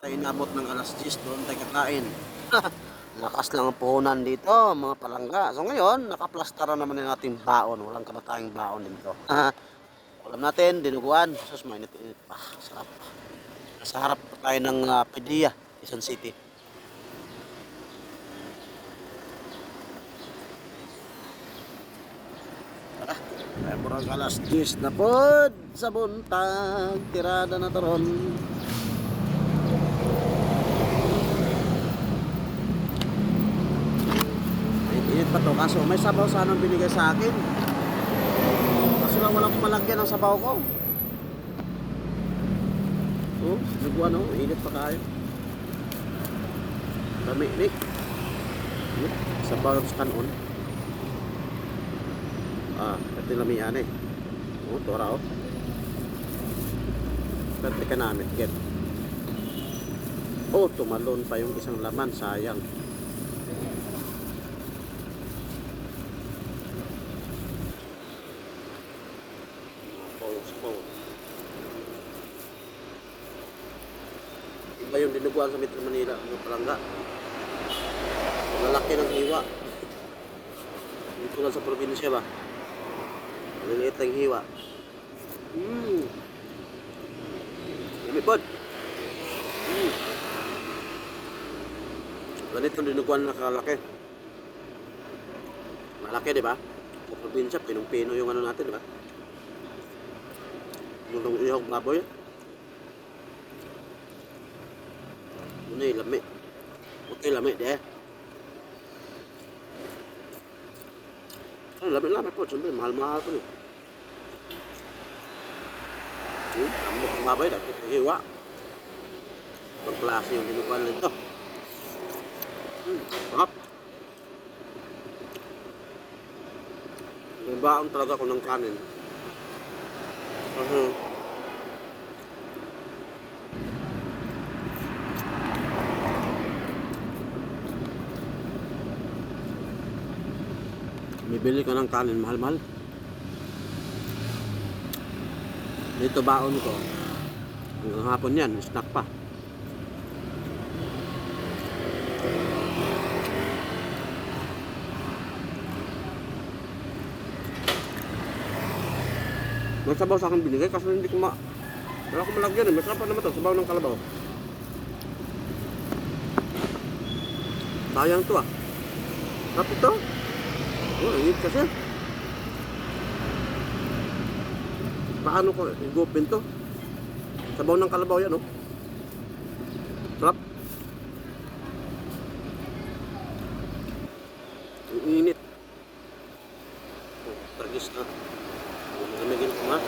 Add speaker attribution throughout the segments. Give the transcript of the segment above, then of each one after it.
Speaker 1: tayo inabot ng alas 10 doon tayo kakain. Lakas lang ang puhunan dito, mga palangga. So ngayon, nakaplastara naman yung ating baon. Walang kamatayang baon dito. Alam natin, dinuguan. Sus, mainit-init pa. Sarap. Nasa harap pa tayo ng uh, Padilla, Quezon City. Ay murag alas 10 na pod sa buntag. Tirada na taron. Init pa to kaso may sabaw sana binigay sa akin. Kaso lang walang kumalagyan ng sabaw ko. Oh, nagwa no, init pa kayo. Dami ni. Hmm, Sabaw sa kanon. Ah, pati lamian eh. Oh, tora oh. Pati ka namin, get. Oh, tumalon pa yung isang laman, sayang. Sabaw, sabaw. Yung dinuguan sa Metro Manila, mga palangga. Malaki ng hiwa. Dito lang sa probinsya ba? Maliliit lang hiwa. Mmm. Yummy pod. Mmm. Ganito dinuguan na kalaki. Malaki, di ba? Sa probinsya, pinong-pino yung ano natin, di ba? Nung ihog baboy. Ano yung lami? Okay, lami, de. Ano, lami, lami po. Siyempre, mahal-mahal po. Hmm, amo kong baboy, dapat hiwa. Ibang klase yung dinuguan nito. Hmm, sarap. May baon talaga ako ng kanin. Kasi Bibili ka ng kanin, mahal-mahal. Dito baon ko. Hanggang hapon yan, snack pa. May sabaw sa akin binigay kasi hindi ko ma... Wala ko malagyan eh. Masarap pa naman to. Sabaw ng kalabaw. Sayang to ah. Sarap ito. Oh, init kasi. Paano ko igupin to? Sabaw ng kalabaw yan oh. Sarap. Ang init. Oh, targis na. Lamigin ko nga.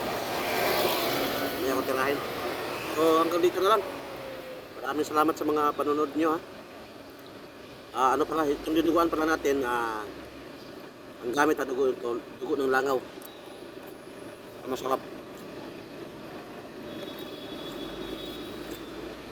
Speaker 1: Hindi ako tirahin. So hanggang dito na lang. Maraming salamat sa mga panonood nyo ha. Ah, ano pala, itong dinuguan pala natin, ah, gamit na dugo, dugo ng langaw. Masarap.